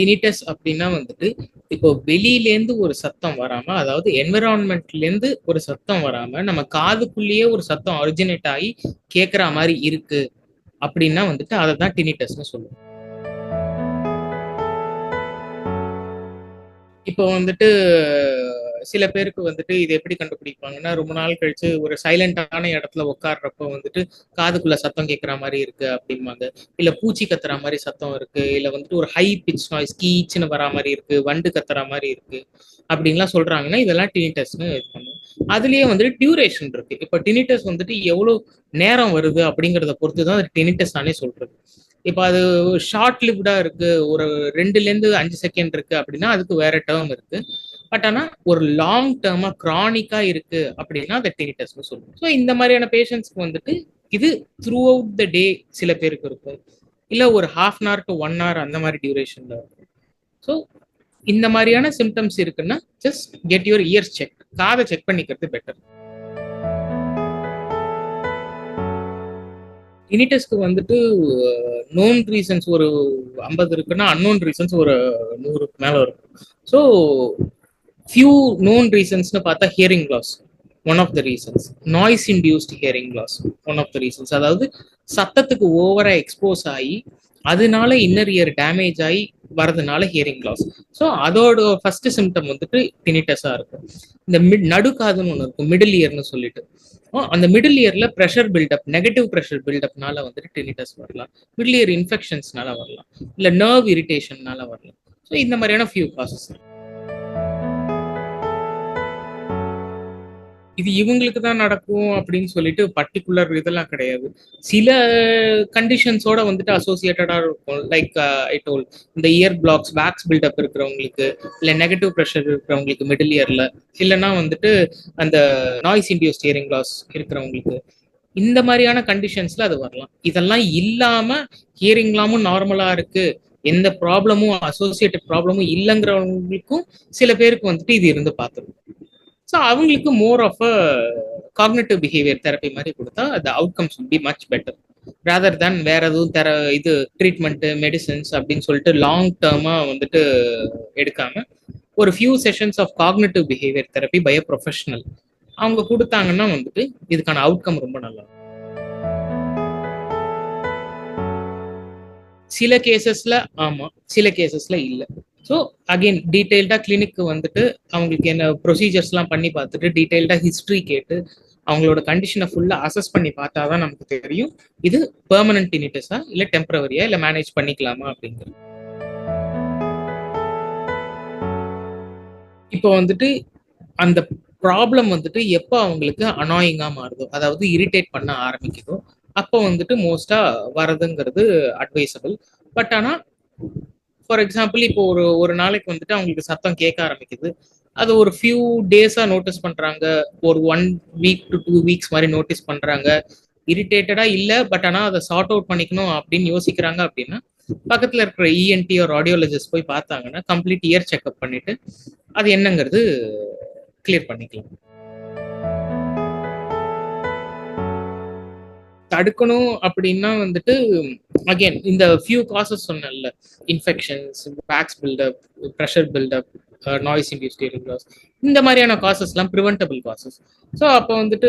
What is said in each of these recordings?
Tinnitus அப்படின்னா வந்துட்டு இப்போ வெளியிலேருந்து ஒரு சத்தம் வராம அதாவது என்விரான்மெண்ட்லேருந்து ஒரு சத்தம் வராம நம்ம காதுக்குள்ளேயே ஒரு சத்தம் ஒரிஜினேட் ஆகி கேட்குற மாதிரி இருக்கு அப்படின்னா வந்துட்டு அதை தான் டினிட்டஸ்னு சொல்லுவோம். இப்போ வந்துட்டு சில பேருக்கு வந்துட்டு இது எப்படி கண்டுபிடிப்பாங்கன்னா ரொம்ப நாள் கழிச்சு ஒரு சைலண்டான இடத்துல உட்காடுறப்ப வந்துட்டு காதுக்குள்ள சத்தம் கேட்குற மாதிரி இருக்கு அப்படிம்பாங்க. இல்ல பூச்சி கத்துற மாதிரி சத்தம் இருக்கு. இல்ல வந்துட்டு ஒரு ஹை பிச் நாய்ஸ் கீச்சுன்னு வரா மாதிரி இருக்கு வண்டு கத்துற மாதிரி இருக்கு அப்படின்லாம் சொல்றாங்கன்னா இதெல்லாம் டினிட்டஸ்னு இது பண்ணும். அதுலயே வந்துட்டு டியூரேஷன் இருக்கு. இப்போ டினிட்டஸ் வந்துட்டு எவ்வளவு நேரம் வருது அப்படிங்கிறத பொறுத்து தான் டினிட்டஸ் தானே சொல்றது. இப்போ அது ஷார்ட் லிவ்டா இருக்கு. ஒரு ரெண்டுல இருந்து அஞ்சு செகண்ட் இருக்கு அப்படின்னா அதுக்கு வேற டேர்ம் இருக்கு. பட் ஆனா ஒரு லாங் டேர்மா கிரானிக்கா இருக்கு அப்படின்னா அதை சொல்லுவோம். ஸோ இந்த மாதிரியான பேஷண்ட்ஸ்க்கு வந்துட்டு இது த்ரூ அவுட் த டே சில பேருக்கு இருக்கும். இல்ல ஒரு half an hour to one hour அந்த மாதிரி டியூரேஷன்ல இருக்கும். ஸோ இந்த மாதிரியான சிம்டம்ஸ் இருக்குன்னா just get your ears check காதை செக் பண்ணிக்கிறது பெட்டர் இனிட்டஸ்க்கு வந்துட்டு நோன் ரீசன்ஸ் ஒரு ஐம்பது இருக்குன்னா அன்னோன் ரீசன்ஸ் ஒரு நூறுக்கு மேலே இருக்கும். ஸோ ஃபியூ நோன் ரீசன்ஸ்னு பார்த்தா hearing loss one of the reasons noise induced hearing loss one of the reasons அதாவது சத்தத்துக்கு ஓவரா எக்ஸ்போஸ் ஆகி அதனால இன்னர் இயர் டேமேஜ் ஆகி வரதுனால ஹியரிங் லாஸ் ஸோ அதோட ஃபர்ஸ்ட் சிம்டம் வந்துட்டு டினிட்டஸா இருக்கும். இந்த மிட் நடுக்காதுன்னு ஒன்று இருக்கும் மிடில் இயர்னு சொல்லிட்டு. அந்த மிடில் இயர்ல ப்ரெஷர் பில்டப் நெகட்டிவ் ப்ரெஷர் பில்டப்னால வந்துட்டு டினிட்டஸ் வரலாம். மிடில் இயர் இன்ஃபெக்ஷன்ஸ்னால வரலாம். இல்லை நர்வ் இரிட்டேஷன்னால வரலாம். ஸோ இந்த மாதிரியான ஃபியூ காசஸ் இது இவங்களுக்கு தான் நடக்கும் அப்படின்னு சொல்லிட்டு பர்டிகுலர் இதெல்லாம் கிடையாது. சில கண்டிஷன்ஸோட வந்துட்டு அசோசியேட்டடா இருக்கும். லைக் ஐ டோல் இந்த இயர் பிளாக்ஸ் வேக்ஸ் பில்டப் இருக்கிறவங்களுக்கு இல்ல நெகட்டிவ் ப்ரெஷர் இருக்கிறவங்களுக்கு மிடில் இயர்ல இல்லைன்னா வந்துட்டு அந்த நாய்ஸ் இண்டியோ ஸ்டியரிங் லாஸ் இருக்கிறவங்களுக்கு இந்த மாதிரியான கண்டிஷன்ஸ்ல அது வரலாம். இதெல்லாம் இல்லாம ஹியரிங்லாமும் நார்மலா இருக்கு. எந்த ப்ராப்ளமும் அசோசியேட்டட் ப்ராப்ளமும் இல்லைங்கிறவங்களுக்கும் சில பேருக்கு வந்துட்டு இது இருந்து பார்த்துருக்கும் ஸோ அவங்களுக்கு more of a cognitive behaviour therapy மாதிரி கொடுத்தா the outcomes be much better rather than வேற எதுவும் தெர இது ட்ரீட்மெண்ட் மெடிசன்ஸ் அப்படின்னு சொல்லிட்டு லாங் டேர்மாக வந்துட்டு எடுக்காம ஒரு few sessions of cognitive behaviour therapy by professional அவங்க கொடுத்தாங்கன்னா வந்துட்டு இதுக்கான அவுட்கம் ரொம்ப நல்லா சில கேசஸ்ல ஆமா சில கேசஸ்ல இல்லை. ஸோ அகெயின் டீட்டெயில்டாக கிளினிக்கு வந்துட்டு அவங்களுக்கு என்ன ப்ரொசீஜர்ஸ்லாம் பண்ணி பார்த்துட்டு டீட்டெயில்டாக ஹிஸ்ட்ரி கேட்டு அவங்களோட கண்டிஷனை ஃபுல்லாக அசஸ் பண்ணி பார்த்தா தான் நமக்கு தெரியும். இது பெர்மனன்ட் இனிட்டஸா இல்லை டெம்பரவரியா இல்லை மேனேஜ் பண்ணிக்கலாமா அப்படிங்கிறது. இப்போ வந்துட்டு அந்த ப்ராப்ளம் வந்துட்டு எப்போ அவங்களுக்கு அனாயிங்காக மாறுதோ அதாவது இரிட்டேட் பண்ண ஆரம்பிக்குதோ அப்போ வந்துட்டு மோஸ்டாக வரதுங்கிறது அட்வைசபிள் பட் ஆனால் ஃபார் எக்ஸாம்பிள் இப்போ ஒரு ஒரு நாளைக்கு வந்துட்டு அவங்களுக்கு சத்தம் கேட்க ஆரம்பிக்குது. அது ஒரு ஃபியூ டேஸா நோட்டீஸ் பண்றாங்க. ஒரு one week to two weeks மாதிரி நோட்டீஸ் பண்றாங்க. இரிட்டேட்டடா இல்ல பட் ஆனா அதை சார்ட் அவுட் பண்ணிக்கணும் அப்படின்னு யோசிக்கிறாங்க அப்படின்னா பக்கத்துல இருக்கிற இஎன்டி ஒரு ஆடியோலஜிஸ்ட் போய் பார்த்தாங்கன்னா கம்ப்ளீட் இயர் செக்அப் பண்ணிட்டு அது என்னங்கிறது கிளியர் பண்ணிக்கலாம். தடுக்கணும் அப்படின்னா வந்துட்டு அகைன் இந்த ஃபியூ காசஸ் சொன்னேன்ல. Infections wax buildup pressure buildup noise induce loss இந்த மாதிரியான காசஸ்லாம் ப்ரிவென்டபிள் காசஸ் ஸோ அப்போ வந்துட்டு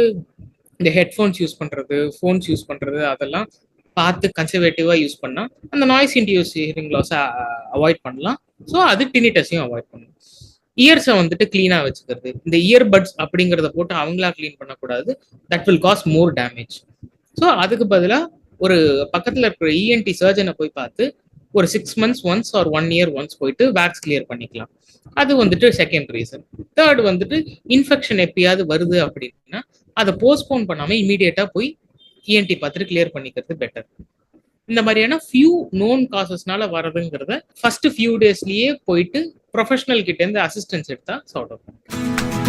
இந்த ஹெட்ஃபோன்ஸ் யூஸ் பண்ணுறது ஃபோன்ஸ் யூஸ் பண்ணுறது அதெல்லாம் பார்த்து கன்சர்வேட்டிவாக யூஸ் பண்ணால் அந்த நாய்ஸ் இன்டியூஸ் ஹியரிங் லாஸை அவாய்ட் பண்ணலாம். ஸோ அது டினிட்டஸையும் அவாய்ட் பண்ணலாம் இயர்ஸை வந்துட்டு க்ளீனாக வச்சுக்கிறது. இந்த இயர் பட்ஸ் அப்படிங்கிறத போட்டு அவங்களா க்ளீன் பண்ணக்கூடாது. That will cause more damage so அதுக்கு பதிலாக ஒரு பக்கத்தில் இருக்கிற இஎன்டி சர்ஜனை போய் பார்த்து ஒரு six months once or one year once போயிட்டு வேக்ஸ் கிளியர் பண்ணிக்கலாம். அது வந்துட்டு செகண்ட் ரீசன் தேர்ட் வந்துட்டு இன்ஃபெக்ஷன் எப்பயாவது வருது அப்படின்னா அதை போஸ்ட்போன் பண்ணாமல் இமீடியட்டாக போய் இஎன்டி பார்த்துட்டு கிளியர் பண்ணிக்கிறது பெட்டர் இந்த மாதிரியான ஃபியூ நோன் காசஸ்னால வரதுங்கிறத ஃபர்ஸ்ட் ஃபியூ டேஸ்லயே போயிட்டு ப்ரொஃபஷனல் கிட்ட இருந்து அசிஸ்டன்ஸ் எடுத்தா சார்ட் அவுட்